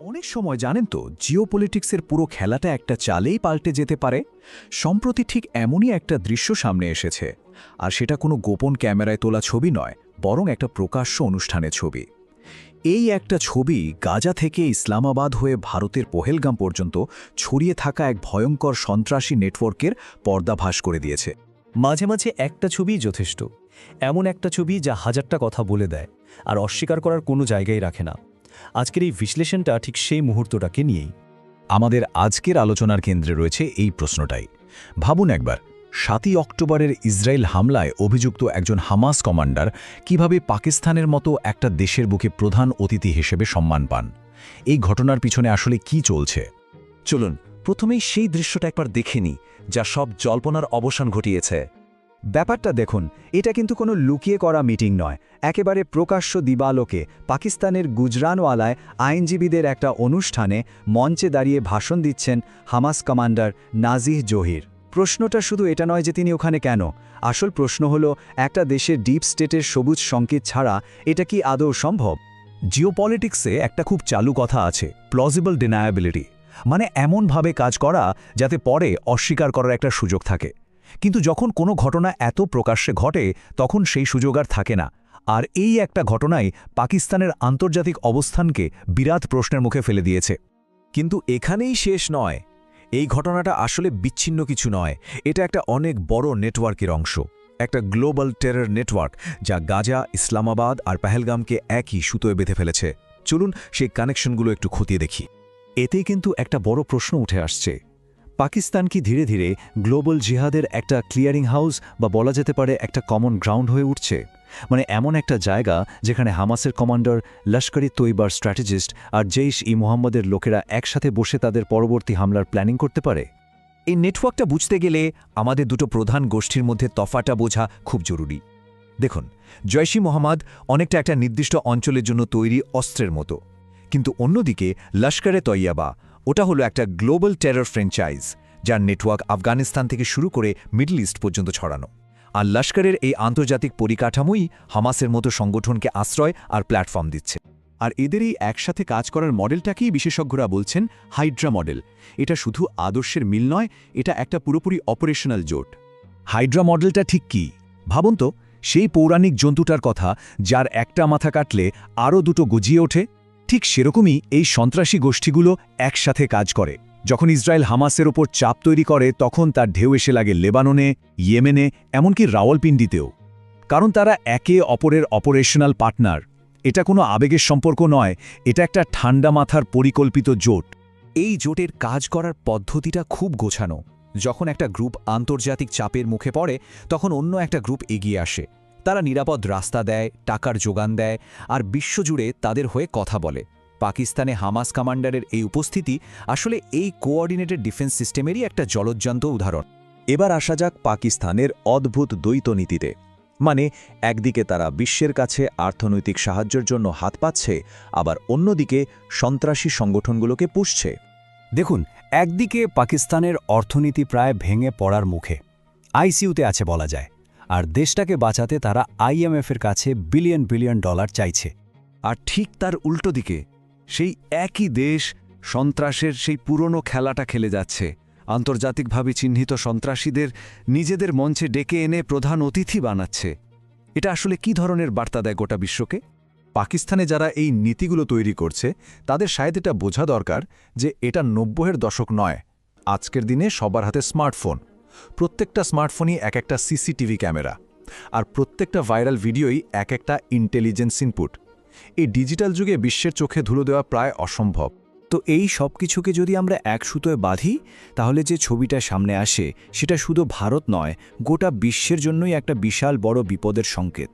অনেক সময় জানেন তো, জিওপলিটিক্সের পুরো খেলাটা একটা চালেই পাল্টে যেতে পারে? সম্প্রতি ঠিক এমনই একটা দৃশ্য সামনে এসেছে। আর সেটা কোনো গোপন ক্যামেরায় তোলা ছবি নয়, বরং একটা প্রকাশ্য অনুষ্ঠানের ছবি। এই একটা ছবি গাজা থেকে ইসলামাবাদ হয়ে ভারতের পহেলগাম পর্যন্ত ছড়িয়ে থাকা এক ভয়ঙ্কর সন্ত্রাসী নেটওয়ার্কের পর্দাভাস করে দিয়েছে। মাঝে মাঝে একটা ছবিই যথেষ্ট। এমন একটা ছবি যা হাজারটা কথা বলে দেয়, আর অস্বীকার করার কোনো জায়গায় রাখে না। আজকের এই বিশ্লেষণটা ঠিক সেই মুহূর্তটাকে নিয়েই। আমাদের আজকের আলোচনার কেন্দ্রে রয়েছে এই প্রশ্নটাই। ভাবুন একবার, সাতই অক্টোবরের ইসরায়েল হামলায় অভিযুক্ত একজন হামাস কমান্ডার কীভাবে পাকিস্তানের মতো একটা দেশের বুকে প্রধান অতিথি হিসেবে সম্মান পান? এই ঘটনার পিছনে আসলে কি চলছে? চলুন, প্রথমেই সেই দৃশ্যটা একবার দেখে যা সব জল্পনার অবসান ঘটিয়েছে। ব্যাপারটা দেখুন, এটা কিন্তু কোনো লুকিয়ে করা মিটিং নয়। একেবারে প্রকাশ্য দিবালোকে পাকিস্তানের গুজরানওয়ালায় আইনজীবীদের একটা অনুষ্ঠানে মঞ্চে দাঁড়িয়ে ভাষণ দিচ্ছেন হামাস কমান্ডার নাজিহ জহির। প্রশ্নটা শুধু এটা নয় যে তিনি ওখানে কেন? আসল প্রশ্ন হলো, একটা দেশের ডিপ স্টেটের সবুজ সংকেত ছাড়া এটা কি আদৌ সম্ভব? জিওপলিটিক্সে একটা খুব চালু কথা আছে প্লজিবল ডিনায়াবিলিটি মানে এমনভাবে কাজ করা যাতে পরে অস্বীকার করার একটা সুযোগ থাকে। কিন্তু যখন কোনো ঘটনা এত প্রকাশ্যে ঘটে, তখন সেই সুযোগ আর থাকে না। আর এই একটা ঘটনাই পাকিস্তানের আন্তর্জাতিক অবস্থানকে বিরাট প্রশ্নের মুখে ফেলে দিয়েছে। কিন্তু এখানেই শেষ নয়। এই ঘটনাটা আসলে বিচ্ছিন্ন কিছু নয়। এটা একটা অনেক বড় নেটওয়ার্কের অংশ। একটা গ্লোবাল টেরর নেটওয়ার্ক যা গাজা, ইসলামাবাদ আর পেহেলগামকে একই সুতোয় বেঁধে ফেলেছে। চলুন সেই কানেকশনগুলো একটু খতিয়ে দেখি। এতেই কিন্তু একটা বড় প্রশ্ন উঠে আসছে। পাকিস্তান কি ধীরে ধীরে গ্লোবাল জিহাদের একটা ক্লিয়ারিং হাউস বা বলা যেতে পারে একটা কমন গ্রাউন্ড হয়ে উঠছে? মানে এমন একটা জায়গা যেখানে হামাসের কমান্ডার লস্করি তৈবার স্ট্র্যাটেজিস্ট আর জেইশ ই মোহাম্মদের লোকেরা একসাথে বসে তাদের পরবর্তী হামলার প্ল্যানিং করতে পারে। এই নেটওয়ার্কটা বুঝতে গেলে আমাদের দুটো প্রধান গোষ্ঠীর মধ্যে তফাটা বোঝা খুব জরুরি। দেখুন জয়শী মোহাম্মদ অনেকটা একটা নির্দিষ্ট অঞ্চলের জন্য তৈরি অস্ত্রের মতো। কিন্তু অন্যদিকে লস্করে তৈয়াবা ওটা হলো একটা গ্লোবাল টেরর ফ্র্যাঞ্চাইজ, যার নেটওয়ার্ক আফগানিস্তান থেকে শুরু করে মিডল ইস্ট পর্যন্ত ছড়ানো। আর লস্করের এই আন্তর্জাতিক পরিকাঠামোই হামাসের মতো সংগঠনকে আশ্রয় আর প্ল্যাটফর্ম দিচ্ছে। আর এদের এই একসাথে কাজ করার মডেলটাকেই বিশেষজ্ঞরা বলছেন হাইড্রা মডেল। এটা শুধু আদর্শের মিল নয়, এটা একটা পুরোপুরি অপারেশনাল জোট। হাইড্রা মডেলটা ঠিক কি? ভাবুন তো, সেই পৌরাণিক জন্তুটার কথা, যার একটা মাথা কাটলে আরও দুটো গজিয়ে ওঠে ঠিক সেরকমই এই সন্ত্রাসী গোষ্ঠীগুলো একসাথে কাজ করে। যখন ইসরায়েল হামাসের ওপর চাপ তৈরি করে, তখন তার ঢেউ এসে লাগে লেবাননে, ইয়েমেনে, এমনকি রাওয়ালপিন্ডিতেও কারণ তারা একে অপরের অপারেশনাল পার্টনার। এটা কোনো আবেগের সম্পর্ক নয়, এটা একটা ঠান্ডা মাথার পরিকল্পিত জোট। এই জোটের কাজ করার পদ্ধতিটা খুব গোছানো। যখন একটা গ্রুপ আন্তর্জাতিক চাপের মুখে পড়ে, তখন অন্য একটা গ্রুপ এগিয়ে আসে। তারা নিরাপদ রাস্তা দেয়, টাকার যোগান দেয় আর বিশ্বজুড়ে তাদের হয়ে কথা বলে। পাকিস্তানে হামাস কমান্ডারের এই উপস্থিতি আসলে এই কোঅর্ডিনেটেড ডিফেন্স সিস্টেমেরই একটা জলজ্জান্ত উদাহরণ। এবার আসা যাক পাকিস্তানের অদ্ভুত দ্বৈত নীতিতে। মানে একদিকে তারা বিশ্বের কাছে অর্থনৈতিক সাহায্যের জন্য হাত পাচ্ছে, আবার অন্যদিকে সন্ত্রাসী সংগঠনগুলোকে পুষছে। দেখুন, একদিকে পাকিস্তানের অর্থনীতি প্রায় ভেঙে পড়ার মুখে। আইসিইউতে আছে বলা যায়। আর দেশটাকে বাঁচাতে তারা আইএমএফের কাছে বিলিয়ন বিলিয়ন ডলার চাইছে। আর ঠিক তার উল্টো দিকে, সেই একই দেশ সন্ত্রাসের সেই পুরনো খেলাটা খেলে যাচ্ছে। আন্তর্জাতিকভাবে চিহ্নিত সন্ত্রাসীদের নিজেদের মঞ্চে ডেকে এনে প্রধান অতিথি বানাচ্ছে। এটা আসলে কি ধরনের বার্তা দেয় গোটা বিশ্বকে? পাকিস্তানে যারা এই নীতিগুলো তৈরি করছে, তাদের শায়দ এটা বোঝা দরকার যে এটা নব্বইয়ের দশক নয়। আজকের দিনে সবার হাতে স্মার্টফোন। প্রত্যেকটা স্মার্টফোনই এক একটা সিসিটিভি ক্যামেরা আর প্রত্যেকটা ভাইরাল ভিডিওই এক একটা ইন্টেলিজেন্স ইনপুট এই ডিজিটাল যুগে বিশ্বের চোখে ধুলো দেওয়া প্রায় অসম্ভব। তো এই সব কিছুকে যদি আমরা এক সুতোয় বাঁধি, তাহলে যে ছবিটা সামনে আসে, সেটা শুধু ভারত নয়, গোটা বিশ্বের জন্যই একটা বিশাল বড় বিপদের সংকেত।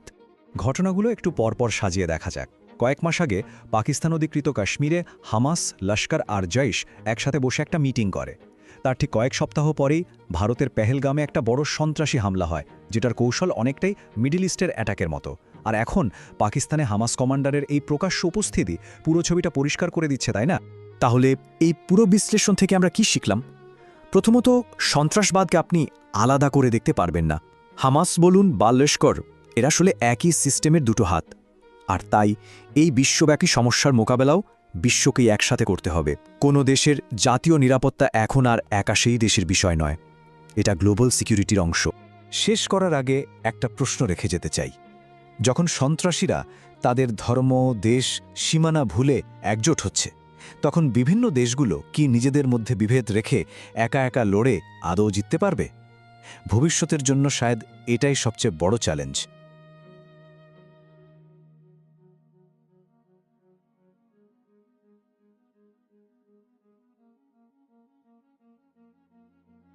ঘটনাগুলো একটু পরপর সাজিয়ে দেখা যাক। কয়েক মাস আগে পাকিস্তান অধিকৃত কাশ্মীরে হামাস, লস্কর আর জৈশ একসাথে বসে একটা মিটিং করে। তার ঠিক কয়েক সপ্তাহ পরেই ভারতের পেহেলগামে একটা বড় সন্ত্রাসী হামলা হয়, যেটার কৌশল অনেকটাই মিডিল ইস্টের অ্যাটাকের মতো। আর এখন পাকিস্তানে হামাস কমান্ডারের এই প্রকাশ্য উপস্থিতি পুরো ছবিটা পরিষ্কার করে দিচ্ছে, তাই না? তাহলে এই পুরো বিশ্লেষণ থেকে আমরা কি শিখলাম? প্রথমত, সন্ত্রাসবাদকে আপনি আলাদা করে দেখতে পারবেন না। হামাস বলুন বা এরা আসলে একই সিস্টেমের দুটো হাত। আর তাই এই বিশ্বব্যাপী সমস্যার মোকাবেলাও বিশ্বকেই একসাথে করতে হবে। কোনো দেশের জাতীয় নিরাপত্তা এখন আর একা সেই দেশের বিষয় নয়। এটা গ্লোবাল সিকিউরিটির অংশ। শেষ করার আগে একটা প্রশ্ন রেখে যেতে চাই। যখন সন্ত্রাসীরা তাদের ধর্ম, দেশ, সীমানা ভুলে একজোট হচ্ছে, তখন বিভিন্ন দেশগুলো কি নিজেদের মধ্যে বিভেদ রেখে একা একা লড়ে আদৌ জিততে পারবে? ভবিষ্যতের জন্য শায়দ এটাই সবচেয়ে বড় চ্যালেঞ্জ।